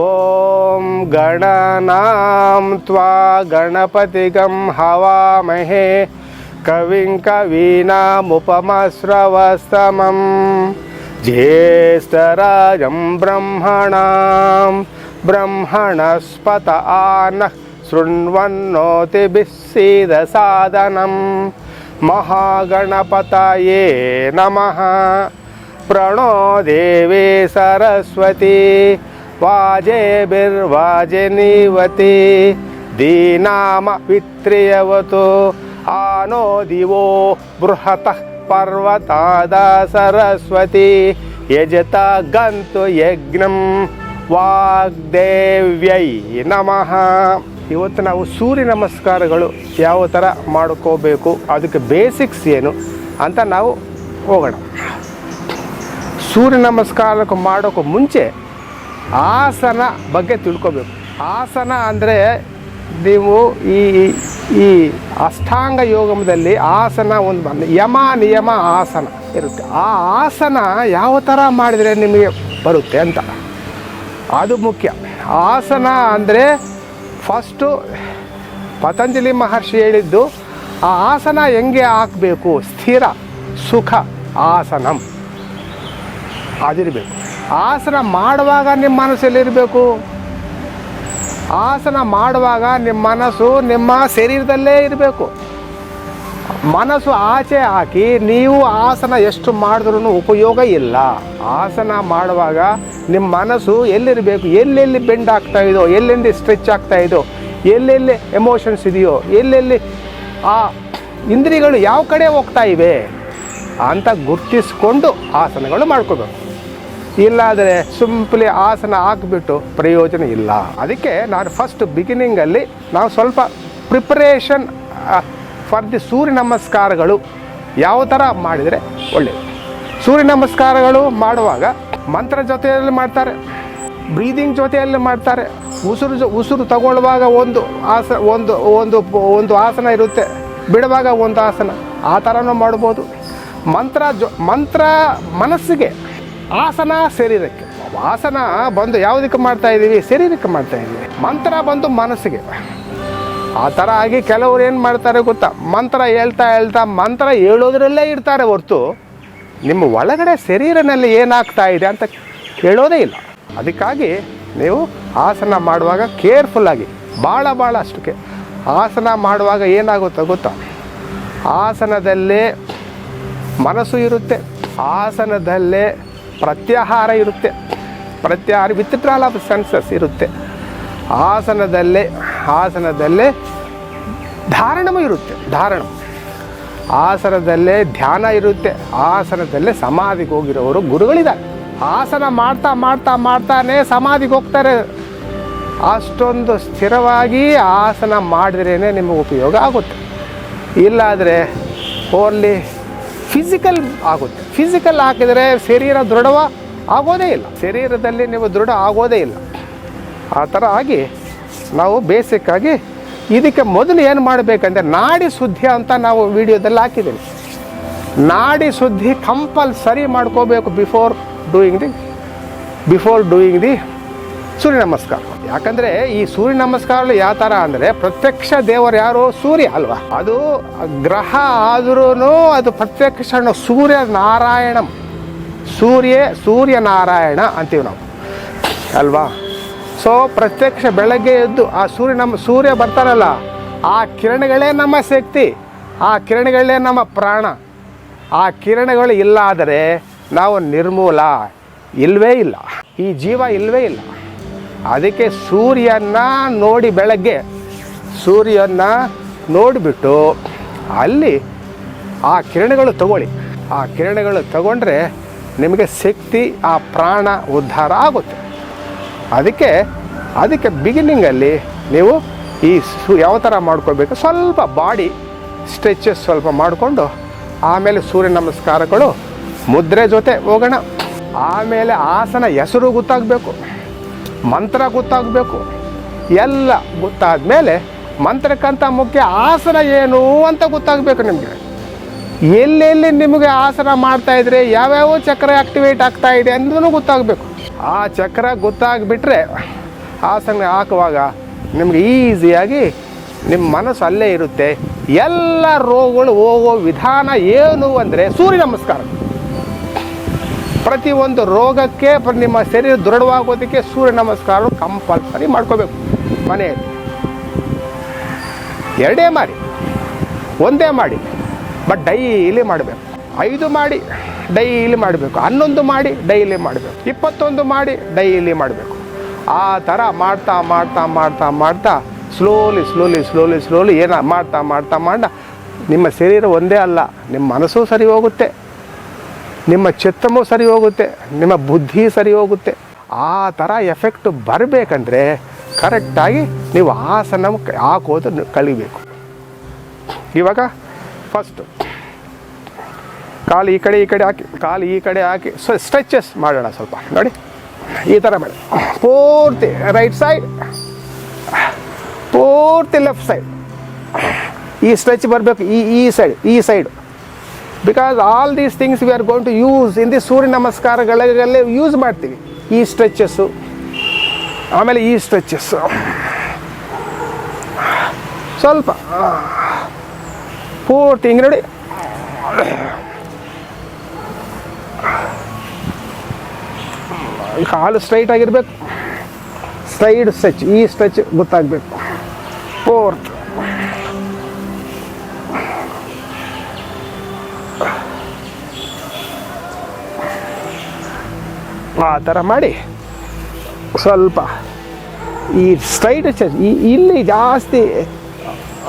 ॐ गणनां त्वा गणपतिगं हवामहे कविं कवीनामुपमश्रवस्तमं ज्येष्ठराजं ब्रह्मणां ब्रह्मणस्पत आनः शृण्वन्नोतिभिः सीदसादनम् महागणपतये नमः प्रणो देवी सरस्वती ವಾಜೆ ಬಿರ್ವಾಜೆ ನೀವತಿ, ದೀನಾಮ ಪಿತ್ರಿಯವತು ಆನೋ ದಿವೋ ಬೃಹತಃ ಪರ್ವತಾದ ಸರಸ್ವತಿ, ಯಜತ ಗಂತು ಯಜ್ಞಂ ವಾಗ್ದೇವ್ಯೈ ನಮಃ. ಇವತ್ತು ನಾವು ಸೂರ್ಯ ನಮಸ್ಕಾರಗಳು ಯಾವ ಥರ ಮಾಡ್ಕೋಬೇಕು, ಅದಕ್ಕೆ ಬೇಸಿಕ್ಸ್ ಏನು ಅಂತ ನಾವು ಹೋಗೋಣ. ಸೂರ್ಯ ನಮಸ್ಕಾರಕ್ಕೆ ಮಾಡೋಕ್ಕೂ ಮುಂಚೆ ಆಸನ ಬಗ್ಗೆ ತಿಳ್ಕೊಬೇಕು. ಆಸನ ಅಂದರೆ ನೀವು ಈ ಈ ಅಷ್ಟಾಂಗ ಯೋಗಮದಲ್ಲಿ ಆಸನ ಒಂದು ಬಂದ ಯಮ ನಿಯಮ ಆಸನ ಇರುತ್ತೆ. ಆ ಆಸನ ಯಾವ ಥರ ಮಾಡಿದರೆ ನಿಮಗೆ ಬರುತ್ತೆ ಅಂತ. ಅದು ಮುಖ್ಯ. ಆಸನ ಅಂದರೆ ಫಸ್ಟು ಪತಂಜಲಿ ಮಹರ್ಷಿ ಹೇಳಿದ್ದು, ಆ ಆಸನ ಹೆಂಗೆ ಹಾಕಬೇಕು? ಸ್ಥಿರ, ಸುಖ, ಆಸನಂ. ಅದಿರಬೇಕು. ಆಸನ ಮಾಡುವಾಗ ನಿಮ್ಮ ಮನಸ್ಸಲ್ಲಿರಬೇಕು ಆಸನ ಮಾಡುವಾಗ ನಿಮ್ಮ ಮನಸ್ಸು ನಿಮ್ಮ ಶರೀರದಲ್ಲೇ ಇರಬೇಕು. ಮನಸ್ಸು ಆಚೆ ಹಾಕಿ ನೀವು ಆಸನ ಎಷ್ಟು ಮಾಡಿದ್ರೂ ಉಪಯೋಗ ಇಲ್ಲ. ಆಸನ ಮಾಡುವಾಗ ನಿಮ್ಮ ಮನಸ್ಸು ಎಲ್ಲಿರಬೇಕು, ಎಲ್ಲೆಲ್ಲಿ ಬೆಂಡ್ ಆಗ್ತಾ ಇದೋ, ಎಲ್ಲೆಲ್ಲಿ ಸ್ಟ್ರೆಚ್ ಆಗ್ತಾ ಇದೋ, ಎಲ್ಲೆಲ್ಲಿ ಎಮೋಷನ್ಸ್ ಇದೆಯೋ, ಎಲ್ಲೆಲ್ಲಿ ಆ ಇಂದ್ರಿಯಗಳು ಯಾವ ಕಡೆ ಹೋಗ್ತಾ ಇವೆ ಅಂತ ಗುರ್ತಿಸ್ಕೊಂಡು ಆಸನಗಳು ಮಾಡ್ಕೋಬೇಕು. ಇಲ್ಲಾದರೆ ಸಿಂಪ್ಲಿ ಆಸನ ಹಾಕ್ಬಿಟ್ಟು ಪ್ರಯೋಜನ ಇಲ್ಲ. ಅದಕ್ಕೆ ನಾನು ಫಸ್ಟ್ ಬಿಗಿನಿಂಗಲ್ಲಿ ನಾವು ಸ್ವಲ್ಪ ಪ್ರಿಪರೇಷನ್ ಫಾರ್ ದಿ ಸೂರ್ಯ ನಮಸ್ಕಾರಗಳು ಯಾವ ಥರ ಮಾಡಿದರೆ ಒಳ್ಳೆಯದು ಸೂರ್ಯ ನಮಸ್ಕಾರಗಳು ಮಾಡುವಾಗ ಮಂತ್ರ ಜೊತೆಯಲ್ಲಿ ಮಾಡ್ತಾರೆ ಬ್ರೀದಿಂಗ್ ಜೊತೆಯಲ್ಲಿ ಮಾಡ್ತಾರೆ, ಉಸಿರು ಜೊ, ಉಸಿರು ತಗೊಳ್ಳುವಾಗ ಒಂದು ಆಸ, ಒಂದು ಒಂದು ಒಂದು ಆಸನ ಇರುತ್ತೆ, ಬಿಡುವಾಗ ಒಂದು ಆಸನ. ಆ ಥರನೂ ಮಾಡ್ಬೋದು. ಮಂತ್ರ ಜೊ, ಮಂತ್ರ ಮನಸ್ಸಿಗೆ ಆಸನ ಶರೀರಕ್ಕೆ. ಆಸನ ಬಂದು ಯಾವುದಕ್ಕೆ ಮಾಡ್ತಾ ಇದ್ದೀವಿ? ಶರೀರಕ್ಕೆ ಮಾಡ್ತಾ ಇದ್ದೀವಿ. ಮಂತ್ರ ಬಂದು ಮನಸ್ಸಿಗೆ. ಆ ಥರ ಆಗಿ ಕೆಲವ್ರು ಏನು ಮಾಡ್ತಾರೆ ಗೊತ್ತಾ? ಮಂತ್ರ ಹೇಳ್ತಾ ಹೇಳ್ತಾ ಮಂತ್ರ ಹೇಳೋದ್ರಲ್ಲೇ ಇರ್ತಾರೆ ಹೊರ್ತು. ನಿಮ್ಮ ಒಳಗಡೆ ಶರೀರನಲ್ಲಿ ಏನಾಗ್ತಾ ಇದೆ ಅಂತ ಕೇಳೋದೇ ಇಲ್ಲ. ಅದಕ್ಕಾಗಿ ನೀವು ಆಸನ ಮಾಡುವಾಗ ಕೇರ್ಫುಲ್ಲಾಗಿ ಭಾಳ ಭಾಳ ಅಷ್ಟಕ್ಕೆ. ಆಸನ ಮಾಡುವಾಗ ಏನಾಗುತ್ತೋ ಗೊತ್ತಾ? ಆಸನದಲ್ಲೇ ಮನಸ್ಸು ಇರುತ್ತೆ. ಆಸನದಲ್ಲೇ ಪ್ರತ್ಯಾಹಾರ ಇರುತ್ತೆ. ಪ್ರತ್ಯಾಹಾರ ವಿತ್ಡ್ರಾಲ್ ಆಫ್ ಸೆನ್ಸಸ್ ಇರುತ್ತೆ. ಆಸನದಲ್ಲೇ ಆಸನದಲ್ಲೇ ಧಾರಣವೂ ಇರುತ್ತೆ ಧಾರಣ ಆಸನದಲ್ಲೇ ಧ್ಯಾನ ಇರುತ್ತೆ, ಆಸನದಲ್ಲೇ ಸಮಾಧಿಗೆ ಹೋಗಿರೋರು ಗುರುಗಳಿದ್ದಾರೆ. ಆಸನ ಮಾಡ್ತಾ ಮಾಡ್ತಾ, ಮಾಡ್ತಾನೆ ಸಮಾಧಿಗೆ ಹೋಗ್ತಾರೆ. ಅಷ್ಟೊಂದು ಸ್ಥಿರವಾಗಿ ಆಸನ ಮಾಡಿದ್ರೇ ನಿಮಗೆ ಉಪಯೋಗ ಆಗುತ್ತೆ. ಇಲ್ಲಾದರೆ ಓನ್ಲಿ ಫಿಸಿಕಲ್ ಆಗುತ್ತೆ. ಫಿಸಿಕಲ್ ಹಾಕಿದರೆ ಶರೀರ ದೃಢವ ಆಗೋದೇ ಇಲ್ಲ. ಶರೀರದಲ್ಲಿ ನೀವು ದೃಢ ಆಗೋದೇ ಇಲ್ಲ. ಆ ಥರ ಆಗಿ ನಾವು ಬೇಸಿಕ್ಕಾಗಿ ಇದಕ್ಕೆ ಮೊದಲು ಏನು ಮಾಡಬೇಕಂದ್ರೆ ನಾಡಿ ಶುದ್ಧಿ ಅಂತ ನಾವು ವಿಡಿಯೋದಲ್ಲಿ ಹಾಕಿದ್ದೀನಿ ನಾಡಿ ಶುದ್ಧಿ ಕಂಪಲ್ಸರಿ ಮಾಡ್ಕೋಬೇಕು before doing the before doing the Surya Namaskar. ಯಾಕಂದ್ರೆ ಈ ಸೂರ್ಯ ನಮಸ್ಕಾರಗಳು ಯಾವ ಥರ ಅಂದರೆ ಪ್ರತ್ಯಕ್ಷ ದೇವರು ಯಾರು? ಸೂರ್ಯ ಅಲ್ವಾ? ಅದು ಗ್ರಹ ಆದ್ರೂ ಅದು ಪ್ರತ್ಯಕ್ಷ ಸೂರ್ಯ ನಾರಾಯಣಂ. ಸೂರ್ಯ ಸೂರ್ಯನಾರಾಯಣ ಅಂತೀವಿ ನಾವು. ಅಲ್ವಾ? ಸೊ ಪ್ರತ್ಯಕ್ಷ ಬೆಳಗ್ಗೆ ಎದ್ದು ಆ ಸೂರ್ಯ ನಮ್ಮ ಸೂರ್ಯ ಬರ್ತಾರಲ್ಲ, ಆ ಕಿರಣಗಳೇ ನಮ್ಮ ಶಕ್ತಿ, ಆ ಕಿರಣಗಳೇ ನಮ್ಮ ಪ್ರಾಣ. ಆ ಕಿರಣಗಳು ಇಲ್ಲ ಆದರೆ ನಾವು ನಿರ್ಮೂಲ ಇಲ್ಲವೇ ಇಲ್ಲ. ಈ ಜೀವ ಇಲ್ಲವೇ ಇಲ್ಲ. ಅದಕ್ಕೆ ಸೂರ್ಯನ ನೋಡಿ ಬೆಳಗ್ಗೆ ಸೂರ್ಯನ ನೋಡಿಬಿಟ್ಟು ಅಲ್ಲಿ ಆ ಕಿರಣಗಳು ತಗೊಳ್ಳಿ. ಆ ಕಿರಣಗಳು ತಗೊಂಡ್ರೆ ನಿಮಗೆ ಶಕ್ತಿ, ಆ ಪ್ರಾಣ ಉದ್ಧಾರ ಆಗುತ್ತೆ. ಅದಕ್ಕೆ ಅದಕ್ಕೆ ಬಿಗಿನಿಂಗಲ್ಲಿ ನೀವು ಈ ಸು ಯಾವ ಥರ ಮಾಡ್ಕೋಬೇಕು ಸ್ವಲ್ಪ ಬಾಡಿ ಸ್ಟ್ರೆಚಸ್ ಸ್ವಲ್ಪ ಮಾಡಿಕೊಂಡು ಆಮೇಲೆ ಸೂರ್ಯ ನಮಸ್ಕಾರಗಳು, ಮುದ್ರೆ ಜೊತೆ ಹೋಗೋಣ. ಆಮೇಲೆ ಆಸನ ಹೆಸರು ಗೊತ್ತಾಗಬೇಕು. ಮಂತ್ರ ಗೊತ್ತಾಗಬೇಕು. ಎಲ್ಲ ಗೊತ್ತಾದ ಮೇಲೆ ಮಂತ್ರಕ್ಕಂತ ಮುಖ್ಯ ಆಸನ ಏನು ಅಂತ ಗೊತ್ತಾಗಬೇಕು ನಿಮಗೆ. ಎಲ್ಲೆಲ್ಲಿ ನಿಮಗೆ ಆಸನ ಮಾಡ್ತಾ ಇದ್ರೆ ಯಾವ್ಯಾವ ಚಕ್ರ ಆಕ್ಟಿವೇಟ್ ಆಗ್ತಾ ಇದೆ ಅಂದ್ರೂ ಗೊತ್ತಾಗಬೇಕು. ಆ ಚಕ್ರ ಗೊತ್ತಾಗ್ಬಿಟ್ರೆ ಆಸನ ಹಾಕುವಾಗ ನಿಮ್ಗೆ ಈಸಿಯಾಗಿ ನಿಮ್ಮ ಮನಸ್ಸು ಅಲ್ಲೇ ಇರುತ್ತೆ. ಎಲ್ಲ ರೋಗಗಳು ಹೋಗೋ ವಿಧಾನ ಏನು ಅಂದರೆ ಸೂರ್ಯ ನಮಸ್ಕಾರ. ಪ್ರತಿಯೊಂದು ರೋಗಕ್ಕೆ ನಿಮ್ಮ ಶರೀರ ದೃಢವಾಗೋದಕ್ಕೆ ಸೂರ್ಯ ನಮಸ್ಕಾರ ಕಂಪಲ್ಸರಿ ಮಾಡ್ಕೋಬೇಕು. ಮನೆಯಲ್ಲಿ ಎರಡೇ ಮಾಡಿ, ಒಂದೇ ಮಾಡಿ, ಬಟ್ ಡೈಲಿ ಮಾಡಬೇಕು. ಐದು ಮಾಡಿ, ಡೈಲಿ ಮಾಡಬೇಕು. ಹನ್ನೊಂದು ಮಾಡಿ, ಡೈಲಿ ಮಾಡಬೇಕು. ಇಪ್ಪತ್ತೊಂದು ಮಾಡಿ, ಡೈಲಿ ಮಾಡಬೇಕು. ಆ ಥರ ಮಾಡ್ತಾ ಮಾಡ್ತಾ ಮಾಡ್ತಾ ಮಾಡ್ತಾ ಸ್ಲೋಲಿ ಸ್ಲೋಲಿ ಸ್ಲೋಲಿ ಸ್ಲೋಲಿ ಏನ ಮಾಡ್ತಾ ಮಾಡ್ತಾ ಮಾಡ್ತಾ ನಿಮ್ಮ ಶರೀರ ಒಂದೇ ಅಲ್ಲ, ನಿಮ್ಮ ಮನಸ್ಸು ಸರಿ ಹೋಗುತ್ತೆ. ನಿಮ್ಮ ಚಿತ್ತಮೂ ಸರಿ ಹೋಗುತ್ತೆ, ನಿಮ್ಮ ಬುದ್ಧಿ ಸರಿ ಹೋಗುತ್ತೆ. ಆ ಥರ ಎಫೆಕ್ಟ್ ಬರಬೇಕಂದ್ರೆ ಕರೆಕ್ಟಾಗಿ ನೀವು ಆಸನ ಹಾಕೋದು ಕಲಿಬೇಕು. ಇವಾಗ ಫಸ್ಟು ಕಾಲು ಈ ಕಡೆ ಈ ಕಡೆ ಹಾಕಿ, ಕಾಲು ಈ ಕಡೆ ಹಾಕಿ, ಸೊ ಸ್ಟ್ರೆಚಸ್ ಮಾಡೋಣ ಸ್ವಲ್ಪ. ನೋಡಿ, ಈ ಥರ ಮಾಡಿ. ಪೂರ್ತಿ ರೈಟ್ ಸೈಡ್ ಪೂರ್ತಿ ಲೆಫ್ಟ್ ಸೈಡ್ ಈ ಸ್ಟ್ರೆಚ್ ಬರಬೇಕು, ಈ ಈ ಸೈಡ್ ಈ side because all these things we are going to use in the Surya ನಮಸ್ಕಾರಗಳಲ್ಲೇ use ಮಾಡ್ತೀವಿ. ಈ ಸ್ಟ್ರೆಚಸ್ಸು ಆಮೇಲೆ ಈ ಸ್ಟ್ರೆಚಸ್ಸು ಸ್ವಲ್ಪ ಪೂರ್ತಿ ಹಿಂಗೆ ನೋಡಿ. ಕಾಲು ಸ್ಟ್ರೈಟ್ ಆಗಿರ್ಬೇಕು. ಸೈಡ್ ಸ್ಟ್ರೆಚ್ ಈ ಸ್ಟ್ರೆಚ್ ಗೊತ್ತಾಗಬೇಕು. ಫೋರ್ತ್ ಆ ಥರ ಮಾಡಿ. ಸ್ವಲ್ಪ ಈ ಸ್ಟ್ರೈಟ್ ಸ್ಟ್ರೆಚ್ ಈ ಇಲ್ಲಿ ಜಾಸ್ತಿ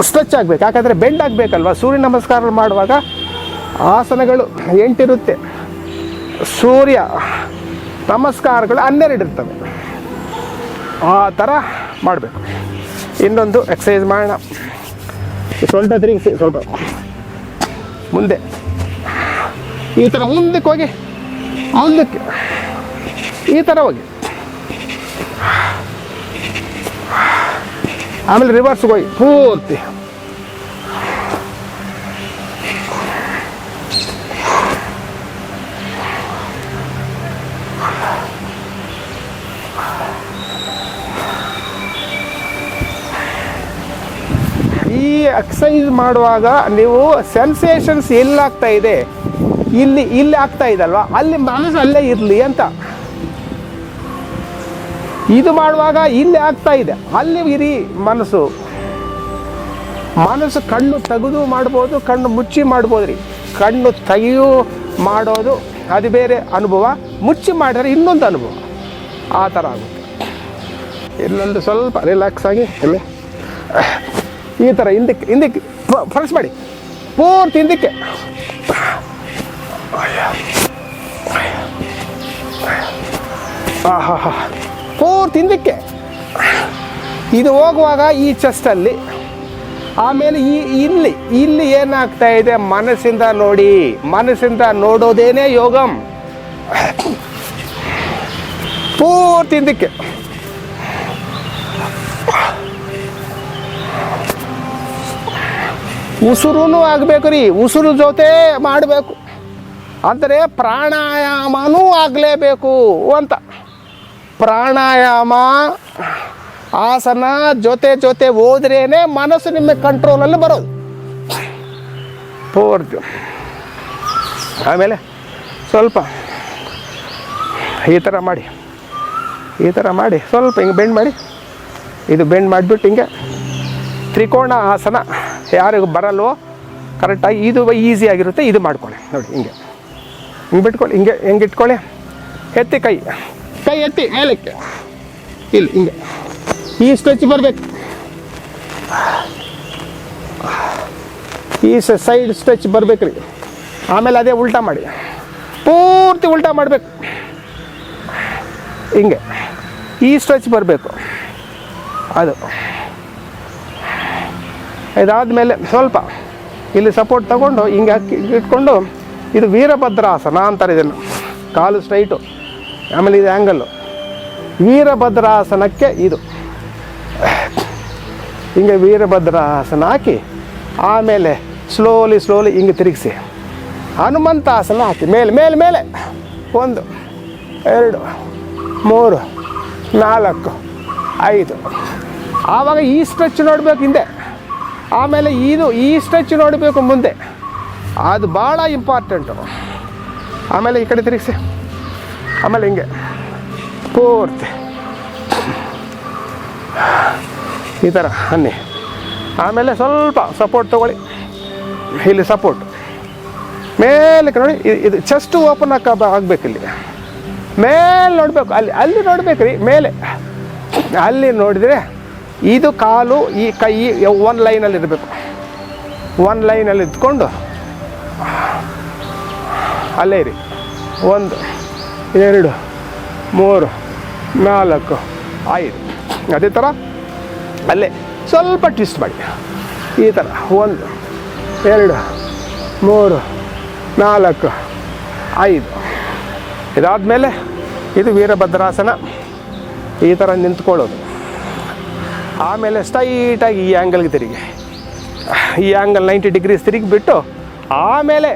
ಸ್ಟ್ರೆಚ್ ಆಗಬೇಕು, ಯಾಕಂದರೆ ಬೆಂಡ್ ಆಗಬೇಕಲ್ವ? ಸೂರ್ಯ ನಮಸ್ಕಾರ ಮಾಡುವಾಗ ಆಸನಗಳು ಎಂಟಿರುತ್ತೆ. ಸೂರ್ಯ ನಮಸ್ಕಾರಗಳು ಹನ್ನೆರಡು ಇರ್ತವೆ. ಆ ಥರ ಮಾಡಬೇಕು. ಇನ್ನೊಂದು ಎಕ್ಸಸೈಸ್ ಮಾಡೋಣ. ಸ್ವಲ್ಪ ತಿರುಗಿಸಿ ಸ್ವಲ್ಪ ಮುಂದೆ. ಈ ಥರ ಮುಂದಕ್ಕೆ ಹೋಗಿ, ಮುಂದಕ್ಕೆ. ಈ ಥರ ಹೋಗಿ. ಆಮೇಲೆ ರಿವರ್ಸ್ಗೆ ಹೋಗಿ. ಪೂರ್ತಿ. ಈ ಎಕ್ಸಸೈಸ್ ಮಾಡುವಾಗ ನೀವು ಸೆನ್ಸೇಷನ್ಸ್ ಎಲ್ಲಾಗ್ತಾ ಇದೆ. ಇಲ್ಲಿ ಇಲ್ಲಿ ಆಗ್ತಾ ಇದಲ್ವಾ? ಅಲ್ಲಿ ಮನಸ್ಸು ಅಲ್ಲೇ ಇರಲಿ ಅಂತ. ಇದು ಮಾಡುವಾಗ ಇಲ್ಲಿ ಆಗ್ತಾ ಇದೆ. ಅಲ್ಲಿ ಇರಿ ಮನಸ್ಸು. ಮನಸ್ಸು ಕಣ್ಣು ತೆಗೆದು ಮಾಡ್ಬೋದು, ಕಣ್ಣು ಮುಚ್ಚಿ ಮಾಡ್ಬೋದು ರೀ ಕಣ್ಣು ತೆಗೆಯು ಮಾಡೋದು ಅದು ಬೇರೆ ಅನುಭವ, ಮುಚ್ಚಿ ಮಾಡಿದ್ರೆ ಇನ್ನೊಂದು ಅನುಭವ. ಆ ಥರ ಆಗುತ್ತೆ. ಇಲ್ಲೊಂದು ಸ್ವಲ್ಪ ರಿಲ್ಯಾಕ್ಸ್ ಆಗಿ ಇಲ್ಲಿ ಈ ಥರ ಹಿಂದಕ್ಕೆ ಹಿಂದಕ್ಕೆ ಫ್ರೆಶ್ ಮಾಡಿ. ಪೂರ್ತಿ ಹಿಂದಕ್ಕೆ. ಆಹಾ. ಪೂರ್ತಿ ಹಿಂದಕ್ಕೆ ಇದು ಹೋಗುವಾಗ ಈ ಚೆಸ್ಟಲ್ಲಿ ಆಮೇಲೆ ಈ ಇಲ್ಲಿ ಇಲ್ಲಿ ಏನಾಗ್ತಾ ಇದೆ ಮನಸ್ಸಿಂದ ನೋಡಿ, ಮನಸ್ಸಿಂದ ನೋಡೋದೇನೇ ಯೋಗಂ. ಪೂರ್ತಿ ಹಿಂದಕ್ಕೆ ಉಸಿರು ಆಗಬೇಕು ರೀ, ಉಸಿರು ಜೊತೆ ಮಾಡಬೇಕು. ಅಂದರೆ ಪ್ರಾಣಾಯಾಮನೂ ಆಗಲೇಬೇಕು ಅಂತ. ಪ್ರಾಣಾಯಾಮ, ಆಸನ ಜೊತೆ ಜೊತೆ ಹೋದ್ರೇನೆ ಮನಸ್ಸು ನಿಮ್ಮ ಕಂಟ್ರೋಲಲ್ಲಿ ಬರೋದು. ಪೂರ್ತಿ ಆಮೇಲೆ ಸ್ವಲ್ಪ ಈ ಥರ ಮಾಡಿ, ಈ ಥರ ಮಾಡಿ, ಸ್ವಲ್ಪ ಹಿಂಗೆ ಬೆಂಡ್ ಮಾಡಿ, ಇದು ಬೆಂಡ್ ಮಾಡಿಬಿಟ್ಟು ಹಿಂಗೆ ತ್ರಿಕೋಣ ಆಸನ ಯಾರಿಗೂ ಬರಲ್ವೋ ಕರೆಕ್ಟಾಗಿ ಇದು ಈಸಿ ಆಗಿರುತ್ತೆ, ಇದು ಮಾಡ್ಕೊಳ್ಳಿ. ನೋಡಿ, ಹಿಂಗೆ ಹಿಂಗೆ ಬಿಟ್ಕೊಳ್ಳಿ, ಹಿಂಗೆ ಹೆಂಗೆ ಇಟ್ಕೊಳ್ಳಿ. ಎತ್ತಿ ಕೈ ಕೈ ಎತ್ತಿ, ಮೇಲಕ್ಕೆ. ಇಲ್ಲಿ, ಹಿಂಗೆ. ಈ ಸ್ಟ್ರೆಚ್ ಬರಬೇಕು. ಈ ಸೈಡ್ ಸ್ಟ್ರೆಚ್ ಬರ್ಬೇಕು ಆಮೇಲೆ ಅದೇ ಉಲ್ಟಾ ಮಾಡಿ. ಪೂರ್ತಿ ಉಲ್ಟಾ ಮಾಡಬೇಕು. ಹಿಂಗೆ. ಈ ಸ್ಟ್ರೆಚ್ ಬರಬೇಕು. ಅದು. ಇದಾದಮೇಲೆ ಸ್ವಲ್ಪ ಇಲ್ಲಿ ಸಪೋರ್ಟ್ ತಗೊಂಡು ಹಿಂಗೆ ಹಾಕಿ ಇಟ್ಕೊಂಡು ಇದು ವೀರಭದ್ರಾಸನ ಅಂತಾರೆ ಇದನ್ನು. ಕಾಲು ಸ್ಟ್ರೈಟು ಆಮೇಲೆ ಇದು ಆ್ಯಂಗಲ್ಲು ವೀರಭದ್ರಾಸನಕ್ಕೆ ಇದು. ಹಿಂಗೆ ವೀರಭದ್ರಾಸನ ಹಾಕಿ, ಆಮೇಲೆ ಸ್ಲೋಲಿ ಸ್ಲೋಲಿ ಹಿಂಗೆ ತಿರುಗಿಸಿ. ಹನುಮಂತಾಸನ ಹಾಕಿ, ಮೇಲೆ ಮೇಲೆ ಮೇಲೆ. ಒಂದು, ಎರಡು, ಮೂರು, ನಾಲ್ಕು, ಐದು. ಆವಾಗ ಈ ಸ್ಟ್ರೆಚ್ ನೋಡಬೇಕು ಹಿಂದೆ. ಆಮೇಲೆ ಇದು ಈ ಸ್ಟ್ರೆಚ್ ನೋಡಬೇಕು ಮುಂದೆ. ಅದು ಭಾಳ ಇಂಪಾರ್ಟೆಂಟು ಆಮೇಲೆ ಈ ಕಡೆ ತಿರುಗಿಸಿ. ಆಮೇಲೆ ಹಿಂಗೆ ಪೂರ್ತಿ. ಈ ಥರ, ಅನ್ನಿ. ಆಮೇಲೆ ಸ್ವಲ್ಪ ಸಪೋರ್ಟ್ ತೊಗೊಳ್ಳಿ. ಇಲ್ಲಿ ಸಪೋರ್ಟ್ ಮೇಲಕ್ಕೆ ನೋಡಿ, ಇದು ಚೆಸ್ಟ್ ಓಪನ್ ಹಾಕ ಆಗಬೇಕು ಇಲ್ಲಿ ಮೇಲೆ ನೋಡಬೇಕು, ಅಲ್ಲಿ ಅಲ್ಲಿ ನೋಡಬೇಕು ರೀ ಮೇಲೆ. ಅಲ್ಲಿ ನೋಡಿದರೆ ಇದು ಕಾಲು, ಈ ಕೈ ಒನ್ ಲೈನಲ್ಲಿ ಇರಬೇಕು. ಒನ್ ಲೈನಲ್ಲಿ ಇದ್ಕೊಂಡು, ಅಲ್ಲೇ ರೀ ಒಂದು. ಎರಡು, ಮೂರು, ನಾಲ್ಕು. ಐದು ಅದೇ ಥರ? ಅಲ್ಲೇ. ಸ್ವಲ್ಪ ಟ್ವಿಸ್ಟ್ ಮಾಡಿ. ಈ ಥರ. ಒಂದು, ಎರಡು, ಮೂರು, ನಾಲ್ಕು. ಐದು. ಇದಾದಮೇಲೆ ಇದು ವೀರಭದ್ರಾಸನ. ಈ ಥರ ನಿಂತ್ಕೊಳ್ಳೋದು. ಆಮೇಲೆ ಸ್ಟೈಟಾಗಿ ಈ ಆ್ಯಂಗಲ್ಗೆ ತಿರುಗಿ. ಈ ಆ್ಯಂಗಲ್ ನೈಂಟಿ ಡಿಗ್ರೀಸ್ ತಿರುಗಿಬಿಟ್ಟು ಆಮೇಲೆ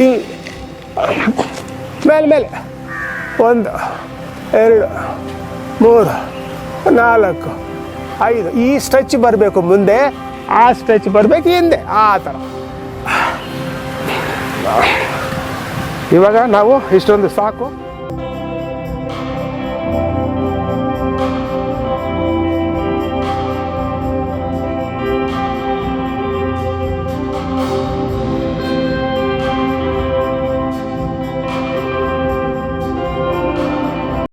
ಈ ಮೇಲೆ ಮೇಲೆ ಒಂದು, ಎರಡು, ಮೂರು, ನಾಲ್ಕು, ಐದು. ಈ ಸ್ಟ್ರೆಚ್ ಬರಬೇಕು ಮುಂದೆ, ಆ ಸ್ಟ್ರೆಚ್ ಬರಬೇಕು ಹಿಂದೆ, ಆ ಥರ. ಇವಾಗ ನಾವು ಇಷ್ಟೊಂದು ಸಾಕು.